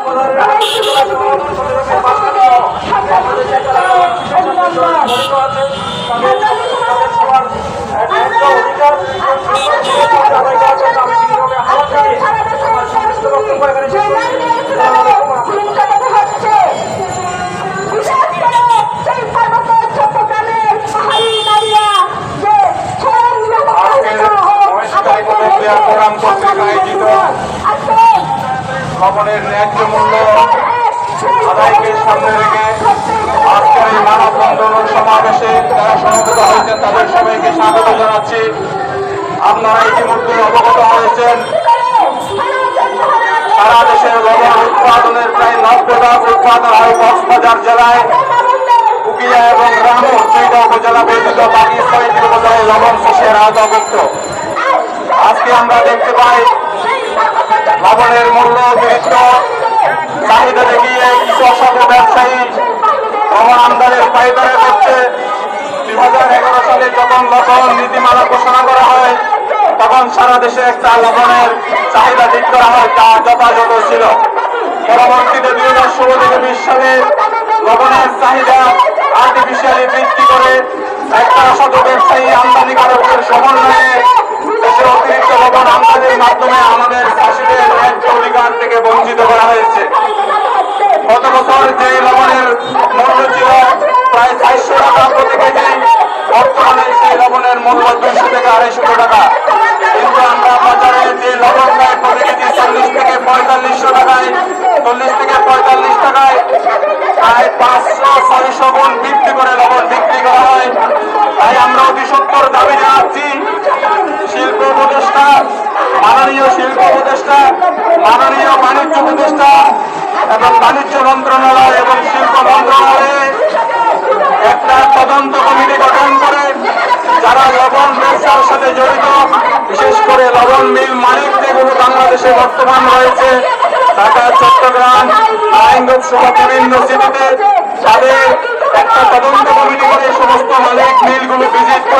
Forum ভবনের ন্যায্য মূল্য আদায়কে সামনে রেখে আজকের এই মানববন্ধন ও সমাবেশে যারা সমবেত হয়েছেন তাদের সবাইকে স্বাগত জানাচ্ছি। আপনারা ইতিমধ্যে অবগত হয়েছেন, সারা দেশের লবণ উৎপাদনের প্রায় নব্বই ভাগ উৎপাদন হয় কক্সবাজার জেলায়। কুকিয়া এবং রামু দুইটা উপজেলা ব্যতীত বাকি ছয়টি উপজেলায় লবণ চাষের আওতাভুক্ত আজকে আমরা দেখতে পাই লবণের মূল্য অতিরিক্ত চাহিদা দেখিয়ে কিছু অসাধু ব্যবসায়ী লবণ আমদানির পাইকারি করছে। দুই হাজার এগারো সালে যখন লবণ নীতিমালা ঘোষণা করা হয়, তখন সারা দেশে একটা লবণের চাহিদা ঠিক করা হয় তা যথাযথ ছিল। পরবর্তীতে দুই হাজার ষোলো থেকে বিশ সালে লবণের চাহিদা আর্টিফিশিয়ালি বৃদ্ধি করে একটা অসাধু ব্যবসায়ী আমদানিকারকের সমন্বয়ে দেশে অতিরিক্ত লবণ আমদানির মাধ্যমে আমাদের চাষিদের ন্যায্য অধিকার থেকে বঞ্চিত করা হয়েছে। গত বছর যে লবণের মূল্য ছিল প্রায় চারশো টাকা প্রতি কেজি, বর্তমানে সেই লবণের মূল্য দুইশো থেকে আড়াইশো টাকা। কিন্তু আমরা বাজারে যে লবণ পাই প্রতি কেজি চল্লিশ থেকে পঁয়তাল্লিশশো টাকায়, চল্লিশ থেকে পঁয়তাল্লিশ টাকায় প্রায় পাঁচশো, ছয়শো গুণ বৃদ্ধি করে লবণ বিক্রি করা হয়। তাই আমরা অতি সত্তর দাবি জানাচ্ছি শিল্প উপদেষ্টা, মাননীয় শিল্প উপদেষ্টা, মাননীয় বাণিজ্য উপদেষ্টা এবং বাণিজ্য মন্ত্রণালয় এবং শিল্প মন্ত্রণালয়ে একটা তদন্ত কমিটি গঠন করে, যারা লবণ ব্যবসার সাথে জড়িত, বিশেষ করে লবণ মিল মালিক যেগুলো বাংলাদেশে বর্তমান রয়েছে, ঢাকা, চট্টগ্রাম আইনগঞ্জ সহ বিভিন্ন সিটিতে তাদের একটা তদন্ত কমিটি করে সমস্ত মালিক মিলগুলো ভিজিট করে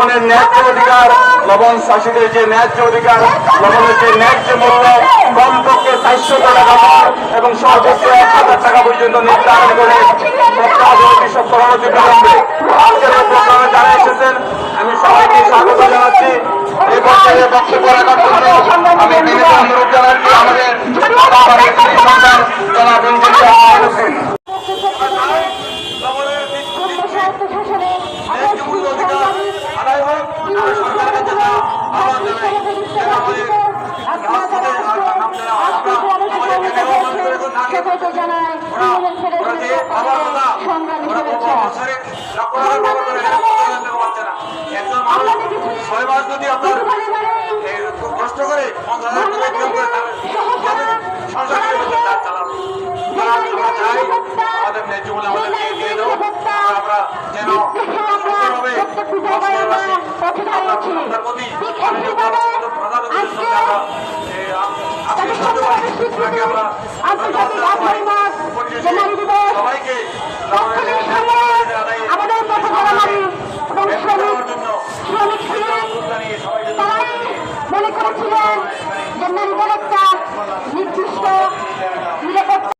লবণের ন্যায্য অধিকার, লবণ চাষিদের যে ন্যায্য অধিকার, লবণের যে ন্যায্য মূল্য, কমপক্ষে চারশো টাকা এবং সর্বোচ্চ এক হাজার টাকা পর্যন্ত নির্ধারণ করে সত্তর অনতি বিলম্বে আজকের এই প্রোগ্রামে যারা এসেছেন, আমি সবাইকে স্বাগত জানাচ্ছি। এই পর্যায়ে বক্তব্য রাখার জন্য আমি বিনীত অনুরোধ জানাচ্ছি আমাদের লক্ষ লাখ করে একজন মানুষ ছয় মাস যদি আপনার কষ্ট করে পঞ্চাশ হাজার টাকা ইনকাম করে সংসার সুতরাং আমরা চাই আমাদের ন্যায্য মূল্য আমাদেরকে দিয়ে দাও আমরা যেন সুন্দরভাবে আপনার আপনার প্রতি প্রধানমন্ত্রীর সঙ্গে আমরা আমাদের পথে যারা এবং শ্রমিক শ্রমিক ছিলেন। অনুরোধ জানিয়ে সবাইকে ধন্যবাদ তারাই মনে করেছিলেন যে নারীদের একটা নির্দিষ্ট নিরাপত্তা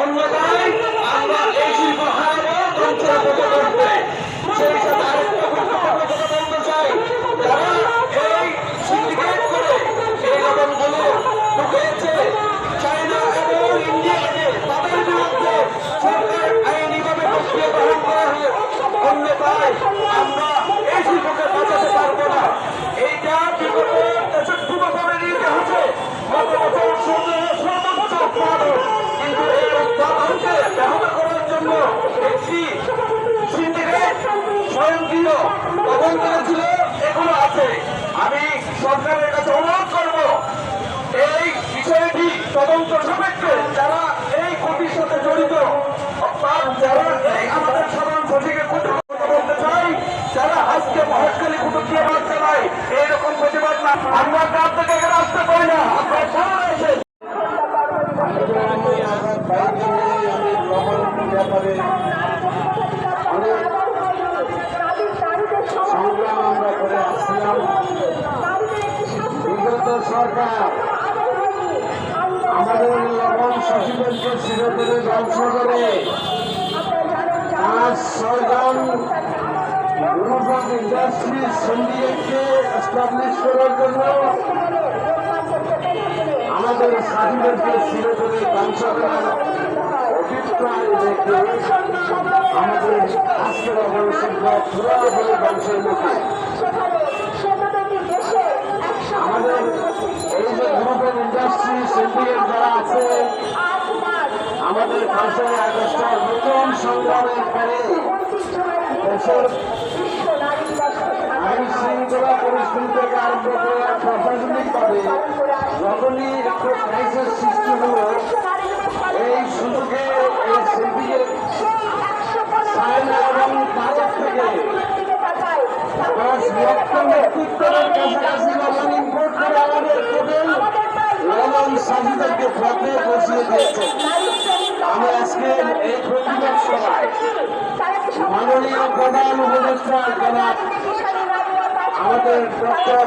অন্যথায় আমরা এই শিল্প হারাবো ধ্বংস করতে সেই সাথে ব্যাপারে অনেক সংগ্রাম আমরা করে আসছিলাম। বিগত সরকার আমাদের লবণ শশীদেরকে চিরতরে ধ্বংস করে পাঁচ ছয়জন গ্রুপ ইন্ডাস্ট্রি সিন্ডিকেটকে এস্টাবলিশ করার জন্য আমাদের স্বাধীনতাকে আমাদের এই যে গ্রুপ ইন্ডাস্ট্রি যারা আছে আমাদের পাঁচই আগস্টের নতুন সংগ্রামের পরে দেশের আইন শৃঙ্খলা পরিস্থিতি থেকে আরম্ভ করে প্রশাসনিকভাবে যখনই একটু ক্রাইসিস সৃষ্টি হলো এই সুযোগে এই এবং ভারত থেকে দশ লক্ষ মেট্রিক কাছাকাছি লবণ ইম্পোর্ট করে আমাদের টোটাল লবণ চাহিদাকে পথে বসিয়ে দিয়েছে। আমি আজকে এই প্রতিবাদ সভায় মাননীয় আমাদের ডক্টর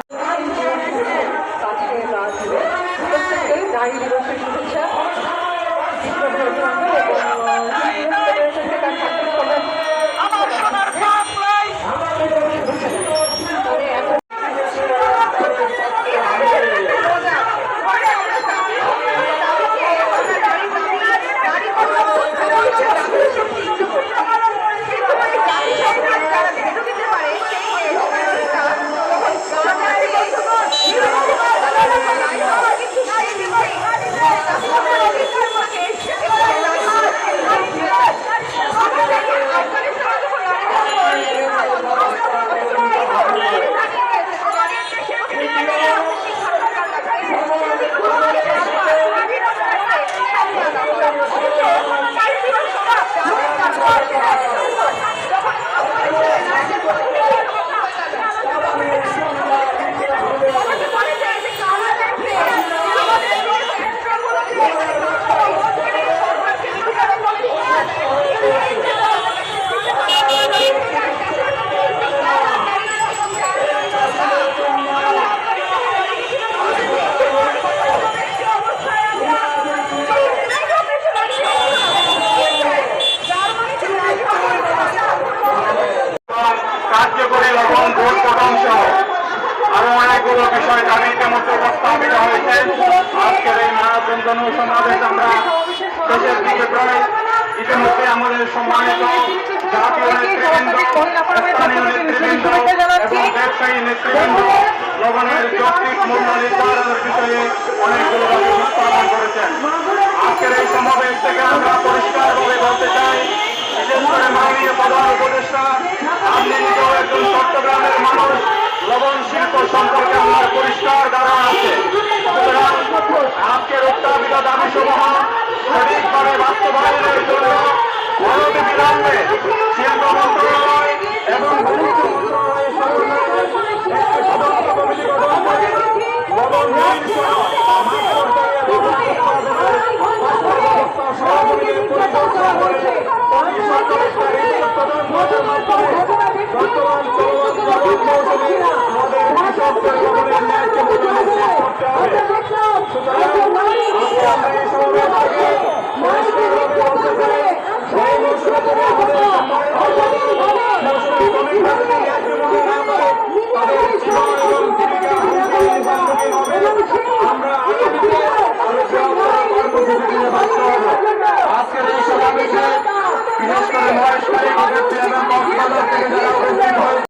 যৌক্তিক নির্ধারণের বিষয়ে অনেকগুলো উত্থাপন করেছেন। আজকের এই সমাবেশ থেকে আমরা পরিষ্কারভাবে বলতে চাই বিশেষ করে মাননীয় প্রধান উপদেষ্টা আপনি নিজেও একজন চট্টগ্রামের মানুষ লবণ শিল্প সম্পর্কে আমার পরিষ্কার ধারণা আছে। সুতরাং আজকের উত্থাপিত দাবি সমূহ সঠিকভাবে বাস্তবায়নের জন্য অনতি বিলম্বে